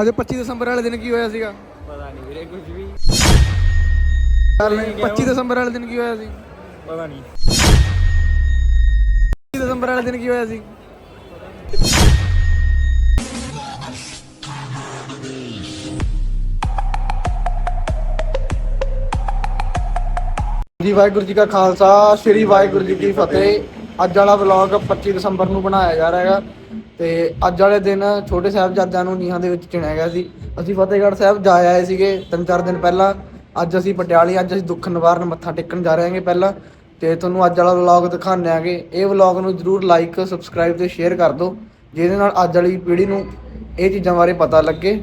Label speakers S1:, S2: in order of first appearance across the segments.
S1: ਅੱਜ 25 ਦਸੰਬਰ ਵਾਲੇ ਦਿਨ ਕੀ ਹੋਇਆ ਸੀਗਾ?
S2: ਪਤਾ ਨਹੀਂ ਵੀਰੇ ਕੁਝ ਵੀ।
S1: 25 ਦਸੰਬਰ ਵਾਲੇ ਦਿਨ ਕੀ ਹੋਇਆ ਸੀ?
S2: ਪਤਾ ਨਹੀਂ।
S1: 25 ਦਸੰਬਰ ਵਾਲੇ ਦਿਨ ਕੀ ਹੋਇਆ ਸੀ? ਜੀ ਵਾਹਿਗੁਰੂ ਜੀ ਕਾ ਖਾਲਸਾ ਸ੍ਰੀ ਵਾਹਿਗੁਰੂ ਜੀ ਕੀ ਫਤਿਹ। ਅੱਜ ਵਾਲਾ ਵਲੌਗ 25 ਦਸੰਬਰ ਨੂੰ ਬਣਾਇਆ ਜਾ ਰਿਹਾ ਹੈਗਾ। ਤੇ ਅੱਜ ਵਾਲੇ ਦਿਨ ਛੋਟੇ ਸਾਹਿਬਜ਼ਾਦਿਆਂ ਨੂੰ ਨੀਹਾਂ ਦੇ ਵਿੱਚ ਚਿਣਿਆ ਗਿਆ ਸੀ। ਅਸੀਂ ਫਤਿਹਗੜ੍ਹ ਸਾਹਿਬ ਜਾ ਆਏ ਸੀਗੇ ਤਿੰਨ ਚਾਰ ਦਿਨ ਪਹਿਲਾਂ। ਅੱਜ ਅਸੀਂ ਪਟਿਆਲੇ, ਅੱਜ ਅਸੀਂ ਦੁੱਖ ਨਿਵਾਰਨ ਮੱਥਾ ਟੇਕਣ ਜਾ ਰਹੇ ਹਾਂਗੇ ਪਹਿਲਾਂ। ਤੇ ਤੁਹਾਨੂੰ ਅੱਜ ਵਾਲਾ ਵਲੌਗ ਦਿਖਾਉਂਦੇ ਆਂਗੇ ਇਹ ਵਲੌਗ ਨੂੰ ਜਰੂਰ ਲਾਈਕ ਸਬਸਕ੍ਰਾਈਬ ਤੇ ਸ਼ੇਅਰ ਕਰ ਦਿਓ, ਜਿਹਦੇ ਨਾਲ ਅੱਜ ਵਾਲੀ ਪੀੜ੍ਹੀ ਨੂੰ ਇਹ ਚੀਜ਼ਾਂ ਬਾਰੇ ਪਤਾ ਲੱਗੇ।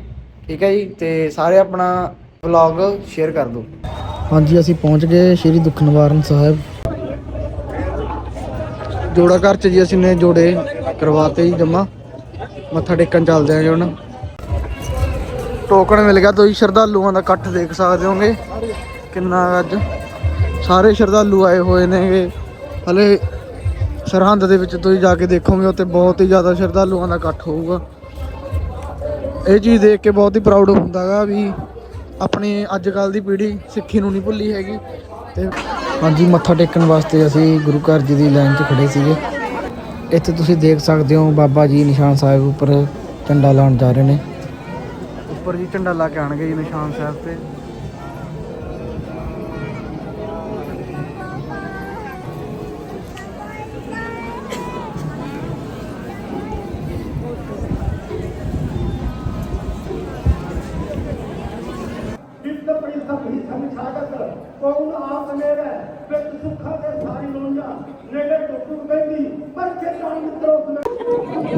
S1: ਠੀਕ ਹੈ ਜੀ? ਤੇ ਸਾਰੇ ਆਪਣਾ ਵਲੌਗ ਸ਼ੇਅਰ ਕਰ ਦਿਓ। ਹਾਂਜੀ, ਅਸੀਂ ਪਹੁੰਚ ਗਏ ਸ਼੍ਰੀ ਦੁੱਖ ਨਿਵਾਰਨ ਸਾਹਿਬ। ਜੋੜਾ ਘਰ ਚ ਜੀ, ਅਸੀਂ ਨੇ ਜੋੜੇ ਕਰਵਾਤੇ ਜੀ ਜਮਾ। ਮੱਥਾ ਟੇਕਣ ਚੱਲਦੇ ਆਂ ਜੀ ਹੁਣ। ਟੋਕਨ ਮਿਲ ਗਿਆ ਤੁਸੀਂ ਸ਼ਰਧਾਲੂਆਂ ਦਾ ਇਕੱਠ ਦੇਖ ਸਕਦੇ ਹੋਗੇ। ਕਿੰਨਾ ਅੱਜ ਸਾਰੇ ਸ਼ਰਧਾਲੂ ਆਏ ਹੋਏ ਨੇਗੇ। ਹਲੇ ਸਰਹੰਦ ਦੇ ਵਿੱਚ ਤੁਸੀਂ ਜਾ ਕੇ ਦੇਖੋਗੇ, ਉੱਥੇ ਬਹੁਤ ਹੀ ਜ਼ਿਆਦਾ ਸ਼ਰਧਾਲੂਆਂ ਦਾ ਇਕੱਠ ਹੋਊਗਾ। ਇਹ ਚੀਜ਼ ਦੇਖ ਕੇ ਬਹੁਤ ਹੀ ਪ੍ਰਾਊਡ ਹੁੰਦਾਗਾ ਵੀ ਆਪਣੀ ਅੱਜ ਕੱਲ ਦੀ ਪੀੜ੍ਹੀ ਸਿੱਖੀ ਨੂੰ ਨਹੀਂ ਭੁੱਲੀ ਹੈਗੀ। ਤੇ ਹਾਂਜੀ, ਮੱਥਾ ਟੇਕਣ ਵਾਸਤੇ ਅਸੀਂ ਗੁਰੂ ਘਰ ਜੀ ਦੀ ਲਾਈਨ 'ਚ ਖੜੇ ਸੀਗੇ। ਇੱਥੇ ਤੁਸੀਂ ਦੇਖ ਸਕਦੇ ਹੋ ਬਾਬਾ ਜੀ ਨਿਸ਼ਾਨ ਸਾਹਿਬ ਉੱਪਰ ਝੰਡਾ ਲਾਉਣ ਜਾ ਰਹੇ ਨੇ। ਉੱਪਰ ਜੀ ਝੰਡਾ ਲਾ ਕੇ ਆਣਗੇ ਜੀ ਨਿਸ਼ਾਨ ਸਾਹਿਬ ਤੇ।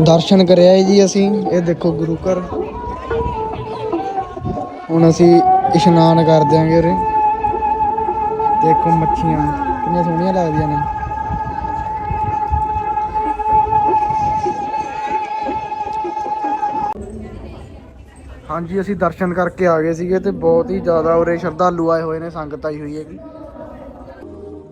S1: ਦਰਸ਼ਨ ਕਰਿਆ ਜੀ ਅਸੀਂ, ਇਹ ਦੇਖੋ ਗੁਰੂ ਘਰ। ਹੁਣ ਅਸੀਂ ਇਸ਼ਨਾਨ ਕਰ ਦਿਆਂਗੇ ਉਰੇ। ਦੇਖੋ ਮੱਛੀਆਂ, ਕਿੰਨੀਆਂ ਸੋਹਣੀਆਂ ਲੱਗਦੀਆਂ ਨੇ। ਹਾਂਜੀ, ਅਸੀਂ ਦਰਸ਼ਨ ਕਰਕੇ ਆ ਗਏ ਸੀਗੇ ਤੇ ਬਹੁਤ ਹੀ ਜ਼ਿਆਦਾ ਉਰੇ ਸ਼ਰਧਾਲੂ ਆਏ ਹੋਏ ਨੇ, ਸੰਗਤ ਆਈ ਹੋਈ ਹੈਗੀ।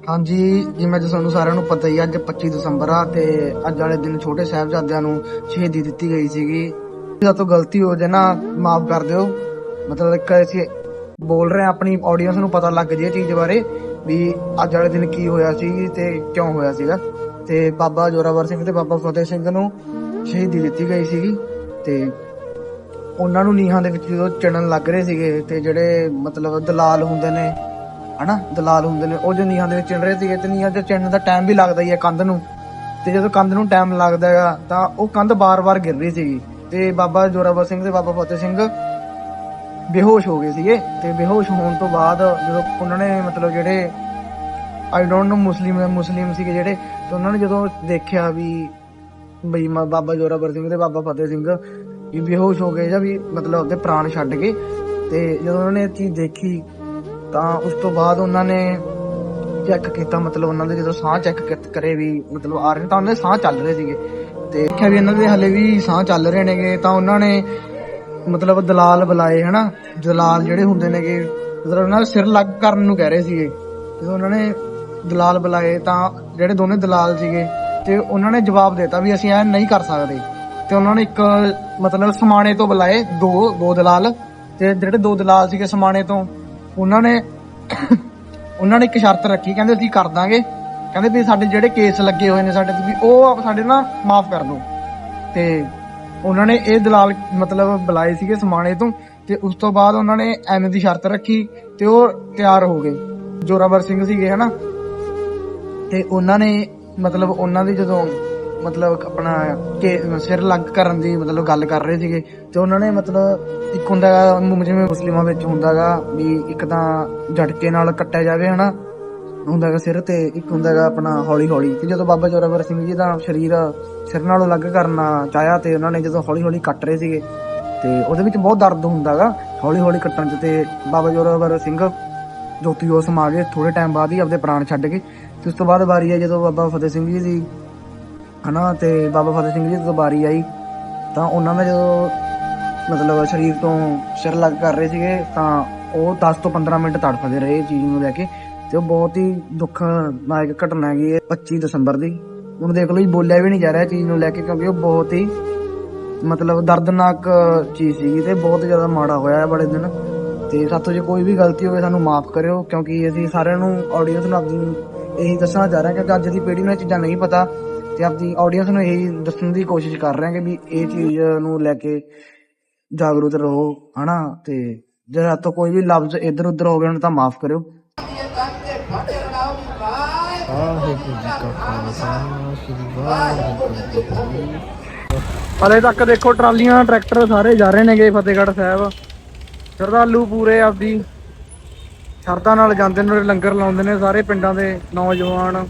S1: ਹਾਂਜੀ ਜਿਵੇਂ ਕਿ ਤੁਹਾਨੂੰ ਸਾਰਿਆਂ ਨੂੰ ਪਤਾ ਹੀ ਆ, ਅੱਜ 25 ਦਸੰਬਰ ਆ ਤੇ ਅੱਜ ਵਾਲੇ ਦਿਨ ਛੋਟੇ ਸਾਹਿਬਜ਼ਾਦਿਆਂ ਨੂੰ ਸ਼ਹੀਦੀ ਦਿੱਤੀ ਗਈ ਸੀਗੀ। ਜੇ ਤੋਂ ਗਲਤੀ ਹੋ ਜਾਏ ਨਾ ਮਾਫ ਕਰ ਦਿਓ। ਮਤਲਬ ਇੱਕ ਅਸੀਂ ਬੋਲ ਰਹੇ ਆ ਆਪਣੀ ਆਡੀਅנס ਨੂੰ ਪਤਾ ਲੱਗ ਜੇ ਇਹ ਚੀਜ਼ ਬਾਰੇ ਵੀ ਅੱਜ ਵਾਲੇ ਦਿਨ ਕੀ ਹੋਇਆ ਸੀ ਤੇ ਕਿਉਂ ਹੋਇਆ ਸੀਗਾ। ਤੇ ਬਾਬਾ ਜੋਰਾਵਰ ਸਿੰਘ ਤੇ ਬਾਬਾ ਫਤਿਹ ਸਿੰਘ ਨੂੰ ਸ਼ਹੀਦੀ ਦਿੱਤੀ ਗਈ ਸੀਗੀ ਤੇ ਉਹਨਾਂ ਨੂੰ ਨੀਹਾਂ ਦੇ ਵਿੱਚ ਜਦੋਂ ਚੜਨ ਲੱਗ ਰਹੇ ਸੀਗੇ ਤੇ ਜਿਹੜੇ ਮਤਲਬ ਦਲਾਲ ਹੁੰਦੇ ਨੇ ਹਨਾ, ਦਲਾਲ ਹੁੰਦੇ ਨੇ, ਉਹ ਜੋ ਨੀਹਾਂ ਦੇ ਵਿੱਚ ਚਿਣ ਰਹੇ ਸੀਗੇ ਤੇ ਨੀਹਾਂ 'ਚ ਚਿਣਨ ਦਾ ਟਾਈਮ ਵੀ ਲੱਗਦਾ ਹੀ ਹੈ ਕੰਧ ਨੂੰ। ਤੇ ਜਦੋਂ ਕੰਧ ਨੂੰ ਟਾਈਮ ਲੱਗਦਾ ਹੈਗਾ, ਤਾਂ ਉਹ ਕੰਧ ਬਾਰ-ਬਾਰ ਗਿਰ ਰਹੀ ਸੀਗੀ। ਤੇ ਬਾਬਾ ਜੋਰਾਵਰ ਸਿੰਘ ਤੇ ਬਾਬਾ ਫਤਿਹ ਸਿੰਘ ਬੇਹੋਸ਼ ਹੋ ਗਏ ਸੀਗੇ। ਤੇ ਬੇਹੋਸ਼ ਹੋਣ ਤੋਂ ਬਾਅਦ ਜਦੋਂ ਉਹਨਾਂ ਨੇ ਮਤਲਬ ਜਿਹੜੇ I don't know Muslim Muslim ਸੀਗੇ ਜਿਹੜੇ, ਤੇ ਉਹਨਾਂ ਨੇ ਜਦੋਂ ਦੇਖਿਆ ਵੀ ਬਈ ਬਾਬਾ ਜੋਰਾਵਰ ਸਿੰਘ ਤੇ ਬਾਬਾ ਫਤਿਹ ਸਿੰਘ ਵੀ ਬੇਹੋਸ਼ ਹੋ ਗਏ ਜਾਂ ਵੀ ਮਤਲਬ ਉਹਦੇ ਪ੍ਰਾਣ ਛੱਡ ਗਏ, ਤੇ ਜਦੋਂ ਉਹਨਾਂ ਨੇ ਇਹ ਚੀਜ਼ ਦੇਖੀ ਤਾਂ ਉਸ ਤੋਂ ਬਾਅਦ ਉਹਨਾਂ ਨੇ ਚੈੱਕ ਕੀਤਾ, ਮਤਲਬ ਉਹਨਾਂ ਦੇ ਜਦੋਂ ਸਾਹ ਚੈੱਕ ਕਰੇ ਵੀ, ਮਤਲਬ ਆ ਰਹੇ ਤਾਂ ਉਹਨਾਂ ਦੇ ਸਾਹ ਚੱਲ ਰਹੇ ਸੀਗੇ। ਤੇ ਦੇਖਿਆ ਵੀ ਇਹਨਾਂ ਦੇ ਹਲੇ ਵੀ ਸਾਹ ਚੱਲ ਰਹੇ ਨੇਗੇ, ਤਾਂ ਉਹਨਾਂ ਨੇ ਮਤਲਬ ਦਲਾਲ ਬੁਲਾਏ, ਹਨਾ? ਦਲਾਲ ਜਿਹੜੇ ਹੁੰਦੇ ਨੇਗੇ, ਮਤਲਬ ਉਹਨਾਂ ਦਾ ਸਿਰ ਲੱਗ ਕਰਨ ਨੂੰ ਕਹਿ ਰਹੇ ਸੀਗੇ। ਜਦੋਂ ਉਹਨਾਂ ਨੇ ਦਲਾਲ ਬੁਲਾਏ, ਤਾਂ ਜਿਹੜੇ ਦੋਨੇ ਦਲਾਲ ਸੀਗੇ, ਤੇ ਉਹਨਾਂ ਨੇ ਜਵਾਬ ਦਿੱਤਾ ਵੀ ਅਸੀਂ ਇਹ ਨਹੀਂ ਕਰ ਸਕਦੇ। ਤੇ ਉਹਨਾਂ ਨੇ ਇੱਕ ਮਤਲਬ ਸਮਾਣੇ ਤੋਂ ਬੁਲਾਏ, ਦੋ ਦੋ ਦਲਾਲ। ਤੇ ਜਿਹੜੇ ਦੋ ਦਲਾਲ ਸੀਗੇ ਸਮਾਣੇ ਤੋਂ ਉਹਨਾਂ ਨੇ ਉਹਨਾਂ ਨੇ ਇੱਕ ਸ਼ਰਤ ਰੱਖੀ, ਕਹਿੰਦੇ ਅਸੀਂ ਕਰ ਦਾਂਗੇ। ਕਹਿੰਦੇ ਵੀ ਸਾਡੇ ਜਿਹੜੇ ਕੇਸ ਲੱਗੇ ਹੋਏ ਨੇ ਸਾਡੇ ਤੇ ਵੀ ਉਹ ਸਾਡੇ ਨਾ ਮਾਫ ਕਰ ਦਿਓ। ਤੇ ਉਹਨਾਂ ਨੇ ਇਹ ਦਲਾਲ ਮਤਲਬ ਬੁਲਾਏ ਸੀਗੇ ਸਮਾਣੇ ਤੋਂ ਤੇ ਉਸ ਤੋਂ ਬਾਅਦ ਉਹਨਾਂ ਨੇ ਐਵੇਂ ਦੀ ਸ਼ਰਤ ਰੱਖੀ ਤੇ ਉਹ ਤਿਆਰ ਹੋ ਗਏ। ਜੋਰਾਵਰ ਸਿੰਘ ਸੀਗੇ, ਹਨਾ? ਤੇ ਉਹਨਾਂ ਨੇ ਮਤਲਬ ਉਹਨਾਂ ਦੀ ਜਦੋਂ ਮਤਲਬ ਆਪਣਾ ਕਿ ਸਿਰ ਲੱਗ ਕਰਨ ਦੀ ਮਤਲਬ ਗੱਲ ਕਰ ਰਹੇ ਸੀਗੇ ਤੇ ਉਹਨਾਂ ਨੇ ਮਤਲਬ ਇੱਕ ਹੁੰਦਾ ਗਾ, ਮੁ- ਜਿਵੇਂ ਮੁਸਲਿਮਾਂ ਵਿੱਚ ਹੁੰਦਾਗਾ ਵੀ ਇੱਕ ਤਾਂ ਝਟਕੇ ਨਾਲ ਕੱਟਿਆ ਜਾਵੇ ਹਨਾ ਹੁੰਦਾਗਾ ਸਿਰ ਤੇ ਇੱਕ ਹੁੰਦਾਗਾ ਆਪਣਾ ਹੌਲੀ ਹੌਲੀ ਤੇ ਜਦੋਂ ਬਾਬਾ ਜੋਰਾਵਰ ਸਿੰਘ ਜੀ ਦਾ ਸਰੀਰ ਸਿਰ ਨਾਲੋਂ ਅਲੱਗ ਕਰਨਾ ਚਾਹਿਆ ਤੇ ਉਹਨਾਂ ਨੇ ਜਦੋਂ ਹੌਲੀ ਹੌਲੀ ਕੱਟ ਰਹੇ ਸੀਗੇ ਤੇ ਉਹਦੇ ਵਿੱਚ ਬਹੁਤ ਦਰਦ ਹੁੰਦਾਗਾ ਹੌਲੀ ਹੌਲੀ ਕੱਟਣ ਚ ਤੇ ਬਾਬਾ ਜੋਰਾਵਰ ਸਿੰਘ ਜੋਤੀ ਉਹ ਸਮਾ ਗਏ ਥੋੜੇ ਟਾਈਮ ਬਾਅਦ ਹੀ ਆਪਦੇ ਪ੍ਰਾਣ ਛੱਡ ਗਏ ਤੇ ਉਸ ਤੋਂ ਬਾਅਦ ਵਾਰੀ ਆਈ ਜਦੋਂ ਬਾਬਾ ਫਤਿਹ ਸਿੰਘ ਜੀ ਦੀ ਹਨਾ, ਤੇ ਬਾਬਾ ਫਤਿਹ ਸਿੰਘ ਜੀ ਦੀ ਜਦੋਂ ਵਾਰੀ ਆਈ। ਤਾਂ ਉਹਨਾਂ ਦਾ ਜਦੋਂ ਮਤਲਬ ਸਰੀਰ ਤੋਂ ਸਿਰ ਲੱਗ ਕਰ ਰਹੇ ਸੀਗੇ, ਤਾਂ ਉਹ 10 ਤੋਂ 15 ਮਿੰਟ ਤੜਫਦੇ ਰਹੇ ਇਹ ਚੀਜ਼ ਨੂੰ ਲੈ ਕੇ। ਤੇ ਉਹ ਬਹੁਤ ਹੀ ਦੁੱਖਦਾਇਕ ਘਟਨਾ ਹੈਗੀ ਹੈ 25 ਦਸੰਬਰ ਦੀ। ਹੁਣ ਦੇਖ ਲਓ ਜੀ, ਬੋਲਿਆ ਵੀ ਨਹੀਂ ਜਾ ਰਿਹਾ ਇਹ ਚੀਜ਼ ਨੂੰ ਲੈ ਕੇ, ਕਿਉਂਕਿ ਉਹ ਬਹੁਤ ਹੀ ਮਤਲਬ ਦਰਦਨਾਕ ਚੀਜ਼ ਸੀਗੀ ਤੇ ਬਹੁਤ ਜ਼ਿਆਦਾ ਮਾੜਾ ਹੋਇਆ ਹੈ ਬੜੇ ਦਿਨ। ਤੇ ਸਾਥੋਂ ਜੇ ਕੋਈ ਵੀ ਗਲਤੀ ਹੋਵੇ, ਸਾਨੂੰ ਮਾਫ ਕਰਿਓ, ਕਿਉਂਕਿ ਅਸੀਂ ਸਾਰਿਆਂ ਨੂੰ ਆਡੀਅנס ਨੂੰ ਆਪਣੀ ਇਹੀ ਦੱਸਣਾ ਚਾਹ ਰਹੇ ਹਾਂ ਕਿ ਅੱਜ ਦੀ ਪੀੜ੍ਹੀ ਨੂੰ ਇਹ ਚੀਜ਼ਾਂ ਨਹੀਂ ਪਤਾ। ਤੇ ਆਪਣੀ ਆਡੀਅנס ਨੂੰ ਇਹੀ ਦੱਸਣ ਦੀ ਕੋਸ਼ਿਸ਼ ਕਰ ਰਹੇ ਹਾਂ ਕਿ ਵੀ ਇਹ ਚੀਜ਼ ਨੂੰ ਲੈ ਕੇ ਜਾਗਰੂਕ ਰਹੋ, ਹਨਾ? ਤੇ ਜੇ ਸਾਤੋਂ ਕੋਈ ਵੀ ਲਫ਼ਜ਼ ਇੱਧਰ ਉੱਧਰ ਹੋ ਗਏ ਹੋਣ ਤਾਂ ਮਾਫ ਕਰਿਓ। ਹਲੇ ਤੱਕ ਦੇਖੋ ਟਰਾਲੀਆਂ, ਟਰੈਕਟਰ ਸਾਰੇ ਜਾ ਰਹੇ ਨੇਗੇ ਫਤਿਹਗੜ੍ਹ ਸਾਹਿਬ। ਸ਼ਰਧਾਲੂ ਪੂਰੇ ਆਪਦੀ ਸ਼ਰਧਾ ਨਾਲ ਜਾਂਦੇ ਨੇ, ਲੰਗਰ ਲਾਉਂਦੇ ਨੇ ਸਾਰੇ ਪਿੰਡਾਂ ਦੇ ਨੌਜਵਾਨ,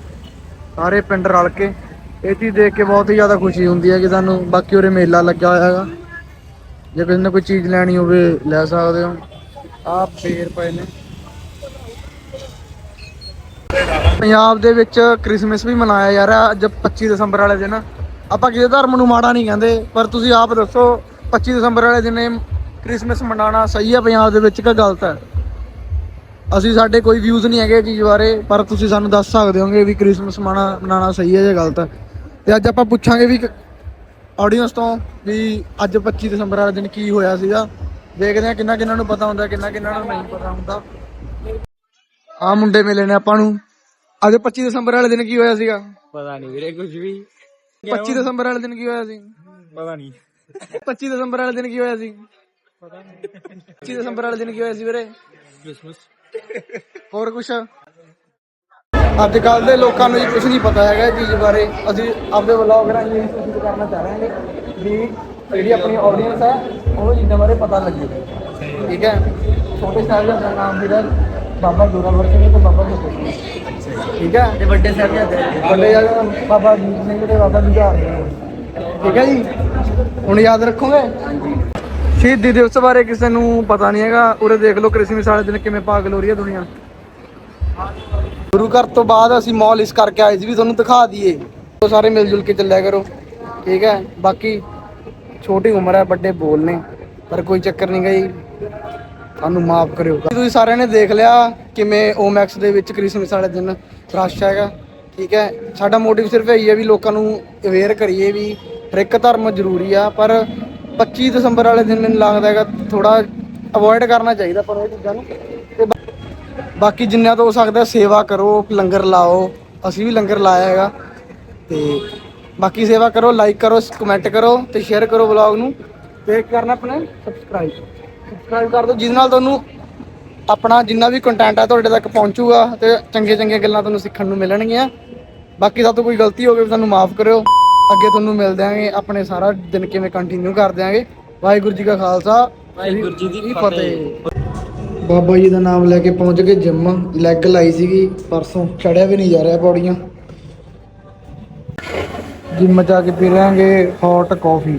S1: ਸਾਰੇ ਪਿੰਡ ਰਲ ਕੇ। ਇਹ ਚੀਜ਼ ਦੇਖ ਕੇ ਬਹੁਤ ਹੀ ਜ਼ਿਆਦਾ ਖੁਸ਼ੀ ਹੁੰਦੀ ਹੈ ਕਿ ਸਾਨੂੰ ਬਾਕੀ ਉਰੇ ਮੇਲਾ ਲੱਗਿਆ ਹੋਇਆ ਹੈਗਾ। ਜੇ ਕਿਸੇ ਨੇ ਕੋਈ ਚੀਜ਼ ਲੈਣੀ ਹੋਵੇ ਲੈ ਸਕਦੇ ਹੋ। ਆਹ ਫੇਰ ਪਏ ਨੇ। ਪੰਜਾਬ ਦੇ ਵਿੱਚ ਕ੍ਰਿਸਮਸ ਵੀ ਮਨਾਇਆ ਜਾ ਰਿਹਾ ਅੱਜ 25 ਦਸੰਬਰ ਵਾਲੇ ਦਿਨ। ਆਪਾਂ ਕਿਸੇ ਧਰਮ ਨੂੰ ਮਾੜਾ ਨਹੀਂ ਕਹਿੰਦੇ, ਪਰ ਤੁਸੀਂ ਆਪ ਦੱਸੋ 25 ਦਸੰਬਰ ਵਾਲੇ ਦਿਨ ਇਹ ਮਨਾਉਣਾ ਸਹੀ ਹੈ ਪੰਜਾਬ ਦੇ ਵਿੱਚ ਕਿ ਗਲਤ ਹੈ? ਅਸੀਂ ਸਾਡੇ ਕੋਈ ਵਿਊਜ਼ ਨਹੀਂ ਹੈਗੇ ਇਹ ਚੀਜ਼ ਬਾਰੇ, ਪਰ ਤੁਸੀਂ ਸਾਨੂੰ ਦੱਸ ਸਕਦੇ ਹੋਗੇ ਵੀ ਕ੍ਰਿਸਮਸ ਮਨਾਉਣਾ ਮਨਾਉਣਾ ਸਹੀ ਹੈ ਜਾਂ ਗਲਤ ਹੈ। ਤੇ ਅੱਜ ਆਪਾਂ ਪੁੱਛਾਂਗੇ ਵੀ ਆਡੀਅנס ਤੋਂ ਵੀ ਅੱਜ 25 ਦਸੰਬਰ ਵਾਲੇ ਦਿਨ ਕੀ ਹੋਇਆ ਸੀਗਾ। ਦੇਖਦੇ ਹਾਂ ਕਿੰਨਾ ਕਿੰਨਾ ਨੂੰ ਪਤਾ ਹੁੰਦਾ ਕਿੰਨਾ ਕਿੰਨਾ ਨੂੰ ਨਹੀਂ ਪਤਾ ਹੁੰਦਾ। ਆ ਮੁੰਡੇ ਮਿਲੇ ਨੇ ਆਪਾਂ ਨੂੰ। ਅੱਜ 25 ਦਸੰਬਰ ਵਾਲੇ ਦਿਨ ਕੀ ਹੋਇਆ ਸੀਗਾ?
S2: ਪਤਾ ਨਹੀਂ ਵੀਰੇ ਕੁਝ ਵੀ।
S1: 25 ਦਸੰਬਰ ਵਾਲੇ ਦਿਨ ਕੀ ਹੋਇਆ ਸੀ?
S2: ਪਤਾ ਨਹੀਂ।
S1: 25 ਦਸੰਬਰ ਵਾਲੇ ਦਿਨ ਕੀ ਹੋਇਆ ਸੀ? 25 ਦਸੰਬਰ ਵਾਲੇ ਦਿਨ ਕੀ ਹੋਇਆ ਸੀ ਵੀਰੇ?
S2: ਕ੍ਰਿਸਮਸ।
S1: ਹੋਰ ਕੁਛ? ਅੱਜ ਕੱਲ ਦੇ ਲੋਕਾਂ ਨੂੰ ਕੁਝ ਨਹੀਂ ਪਤਾ ਹੈਗਾ ਇਹ ਚੀਜ਼ ਬਾਰੇ। ਅਸੀਂ ਆਪਦੇ ਵਲੌਗ ਰਾਹੀਂ ਇਹ ਕੋਸ਼ਿਸ਼ ਕਰਨਾ ਚਾਹ ਰਹੇ ਹਾਂ ਵੀ ਜਿਹੜੀ ਆਪਣੀ ਆਡੀਅנס ਹੈ ਉਹਨੂੰ ਚੀਜ਼ਾਂ ਬਾਰੇ ਪਤਾ ਲੱਗੇ। ਠੀਕ ਹੈ? ਛੋਟੇ ਸਾਹਿਬ ਦਾ ਨਾਮ ਵੀਰਾ ਬਾਬਾ ਜੋਰਾਵਰ ਸਿੰਘ ਤੇ ਬਾਬਾ ਸਿੰਘ। ਠੀਕ ਹੈ? ਤੇ ਵੱਡੇ ਸਾਹਿਬ ਜੀ ਵੱਡੇ ਬਾਬਾ ਜੀਤ ਸਿੰਘ ਤੇ ਬਾਬਾ ਜੁਝਾਰ ਠੀਕ ਹੈ ਜੀ? ਹੁਣ ਯਾਦ ਰੱਖੋਗੇ? ਸ਼ਹੀਦੀ ਦਿਵਸ ਬਾਰੇ ਕਿਸੇ ਨੂੰ ਪਤਾ ਨਹੀਂ ਹੈਗਾ। ਉਰੇ ਦੇਖ ਲਓ ਕ੍ਰਿਸਮਸ ਵਾਲੇ ਦਿਨ ਕਿਵੇਂ ਪਾਗਲ ਹੋ ਰਹੀ ਹੈ ਦੁਨੀਆ। ਗੁਰੂ ਘਰ ਤੋਂ ਬਾਅਦ ਅਸੀਂ ਮਾਲ ਇਸ ਕਰਕੇ ਆਏ ਸੀ ਵੀ ਤੁਹਾਨੂੰ ਦਿਖਾ ਦਈਏ। ਉਹ ਸਾਰੇ ਮਿਲ ਜੁਲ ਕੇ ਚੱਲਿਆ ਕਰੋ। ਠੀਕ ਹੈ? ਬਾਕੀ ਛੋਟੀ ਉਮਰ ਹੈ, ਵੱਡੇ ਬੋਲ ਨੇ। ਪਰ ਕੋਈ ਚੱਕਰ ਨਹੀਂ ਗਈ ਤੁਹਾਨੂੰ ਮਾਫ ਕਰਿਓ। ਤੁਸੀਂ ਸਾਰਿਆਂ ਨੇ ਦੇਖ ਲਿਆ ਕਿਵੇਂ ਓਮੈਕਸ ਦੇ ਵਿੱਚ ਕ੍ਰਿਸਮਸ ਵਾਲੇ ਦਿਨ ਰਸ਼ ਹੈਗਾ। ਠੀਕ ਹੈ? ਸਾਡਾ ਮੋਟਿਵ ਸਿਰਫ ਇਹੀ ਹੈ ਵੀ ਲੋਕਾਂ ਨੂੰ ਅਵੇਅਰ ਕਰੀਏ ਵੀ ਹਰ ਇੱਕ ਧਰਮ ਜ਼ਰੂਰੀ ਆ, ਪਰ 25 ਦਸੰਬਰ ਵਾਲੇ ਦਿਨ ਮੈਨੂੰ ਲੱਗਦਾ ਹੈਗਾ ਥੋੜਾ ਅਵੋਇਡ ਕਰਨਾ ਚਾਹੀਦਾ ਪਰ ਉਹ ਚੀਜ਼ਾਂ ਨੂੰ। ਬਾਕੀ ਜਿੰਨਾ ਤੋਂ ਹੋ ਸਕਦਾ ਸੇਵਾ ਕਰੋ ਲੰਗਰ ਲਾਓ ਅਸੀਂ ਵੀ ਲੰਗਰ ਲਾਇਆ ਹੈਗਾ। ਤੇ ਬਾਕੀ ਸੇਵਾ ਕਰੋ ਲਾਈਕ ਕਰੋ ਕਮੈਂਟ ਕਰੋ ਤੇ ਸ਼ੇਅਰ ਕਰੋ ਵਲੌਗ ਨੂੰ ਤੇ ਕਰਨਾ ਆਪਣਾ ਸਬਸਕ੍ਰਾਈਬ ਸਬਸਕ੍ਰਾਈਬ ਕਰ ਦਿਓ ਜਿਹਦੇ ਨਾਲ ਤੁਹਾਨੂੰ ਆਪਣਾ ਜਿੰਨਾ ਵੀ ਕੰਟੈਂਟ ਹੈ ਤੁਹਾਡੇ ਤੱਕ ਪਹੁੰਚੂਗਾ ਤੇ ਚੰਗੀਆਂ ਚੰਗੀਆਂ ਗੱਲਾਂ ਤੁਹਾਨੂੰ ਸਿੱਖਣ ਨੂੰ ਮਿਲਣਗੀਆਂ। ਬਾਕੀ ਸਾਡੇ ਤੋਂ ਕੋਈ ਗਲਤੀ ਹੋ ਗਈ ਤੁਹਾਨੂੰ ਮਾਫ ਕਰਿਓ। ਅੱਗੇ ਤੁਹਾਨੂੰ ਮਿਲ ਦਿਆਂਗੇ ਆਪਣੇ ਸਾਰਾ ਦਿਨ ਕਿਵੇਂ ਕੰਟੀਨਿਊ ਕਰ ਦਿਆਂਗੇ। ਵਾਹਿਗੁਰੂ ਜੀ ਕਾ ਖਾਲਸਾ
S2: ਵਾਹਿਗੁਰੂ ਜੀ ਦੀ ਫਤਿਹ।
S1: ਬਾਬਾ ਜੀ ਦਾ ਨਾਮ ਲੈ ਕੇ ਪਹੁੰਚ ਗਏ ਜਿੰਮ। ਲੈਗ ਲਾਈ ਸੀਗੀ, ਪਰਸੋਂ ਚੜਿਆ ਵੀ ਨਹੀਂ ਜਾ ਰਿਹਾ ਪੌੜੀਆਂ। ਜਿੰਮ ਜਾ ਕੇ ਪੀ ਰਾਂਗੇ ਹੌਟ ਕਾਫੀ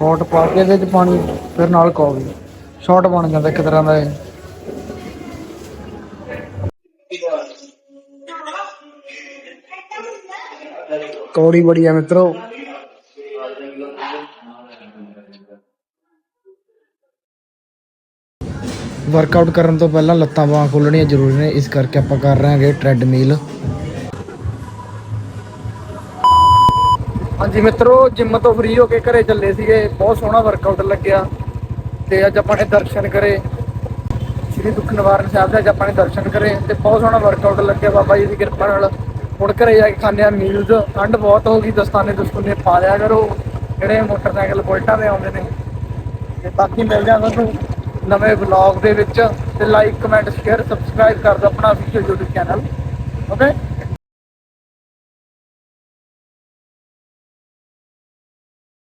S1: ਹੌਟ ਪਾ ਕੇ ਇਹਦੇ ਚ ਪਾਣੀ, ਫਿਰ ਨਾਲ ਕਾਫੀ ਸ਼ਾਟ ਬਣ ਜਾਂਦਾ ਇੱਕ ਤਰ੍ਹਾਂ ਦਾ ਇਹ। ਕੌੜੀ ਬੜੀ ਆ ਮਿੱਤਰੋ। ਵਰਕਆਊਟ ਕਰਨ ਤੋਂ ਪਹਿਲਾਂ ਲੱਤਾਂ ਬਾਹਾਂ ਖੋਲਣੀਆਂ ਜ਼ਰੂਰੀ ਨੇ, ਇਸ ਕਰਕੇ ਆਪਾਂ ਕਰ ਰਹੇ ਹਾਂਗੇ ਟ੍ਰੈਡਮਿਲ ਹਾਂਜੀ ਮਿੱਤਰੋ ਜਿੰਮ ਤੋਂ ਫ੍ਰੀ ਹੋ ਕੇ ਘਰੇ ਚੱਲੇ ਸੀਗੇ, ਬਹੁਤ ਸੋਹਣਾ ਵਰਕਆਊਟ ਲੱਗਿਆ। ਤੇ ਅੱਜ ਆਪਾਂ ਨੇ ਦਰਸ਼ਨ ਕਰੇ। ਸ੍ਰੀ ਦੁੱਖ ਨਿਵਾਰਨ ਸਾਹਿਬ ਦੇ ਅੱਜ ਆਪਾਂ ਨੇ ਦਰਸ਼ਨ ਕਰੇ, ਤੇ ਬਹੁਤ ਸੋਹਣਾ ਵਰਕਆਊਟ ਲੱਗਿਆ ਬਾਬਾ ਜੀ ਦੀ ਕਿਰਪਾ ਨਾਲ। ਹੁਣ ਘਰੇ ਜਾ ਕੇ ਖਾਂਦੇ ਆ ਮੀਲਸ ਠੰਡ ਬਹੁਤ ਹੋ ਗਈ, ਦਸਤਾਨੇ ਦਸਤੂਨੇ ਪਾ ਲਿਆ ਕਰੋ। ਜਿਹੜੇ ਮੋਟਰਸਾਈਕਲ ਬੁਲਟਾਂ ਦੇ ਆਉਂਦੇ ਨੇ। ਤੇ ਬਾਕੀ ਮਿਲ ਜਾਵਾਂਗਾ ਤੁਹਾਨੂੰ। ਨਵੇਂ ਵਲੌਗ ਦੇ ਵਿੱਚ ਤੇ ਲਾਈਕ ਕਮੈਂਟ ਸ਼ੇਅਰ ਸਬਸਕ੍ਰਾਈਬ ਕਰ ਦਿਓ ਆਪਣਾ ਅਫੀਸ਼ੀਅਲ YouTube ਚੈਨਲ ਓਕੇ